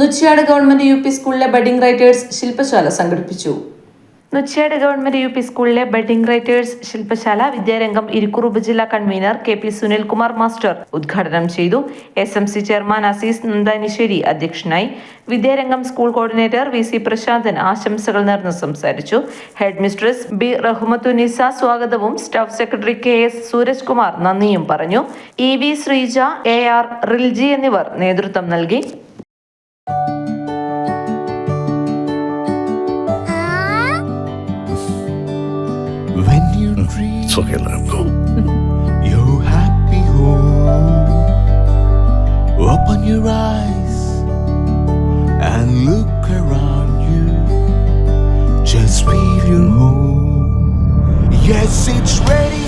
Nuchiyad government U P സ്കൂളിലെ budding writers ശില്പശാല സംഘടിപ്പിച്ചു. നുച്ചിയാട് ഗവൺമെന്റ് യു പി സ്കൂളിലെ ബഡിംഗ് റൈറ്റേഴ്സ് ശില്പശാല വിദ്യാരംഗം ഇരിക്കൂർ ഉപജില്ലാ convener K P Sunilkumar master ഉദ്ഘാടനം ചെയ്തു. S M C chairman Azeez Nandanisseri അധ്യക്ഷനായി. Vidyarangam school coordinator V C Prasanthan ആശംസകൾ നേർന്ന് സംസാരിച്ചു. ഹെഡ് മിസ്ട്രസ് ബി റഹ്മത്തുനിസ സ്വാഗതവും staff secretary K S Sooraj Kumar നന്ദിയും പറഞ്ഞു. E V Sreeja A R Rilji എന്നിവർ നേതൃത്വം നൽകി. happy home, open your eyes and look around you. Just feel your home. Yes, it's ready.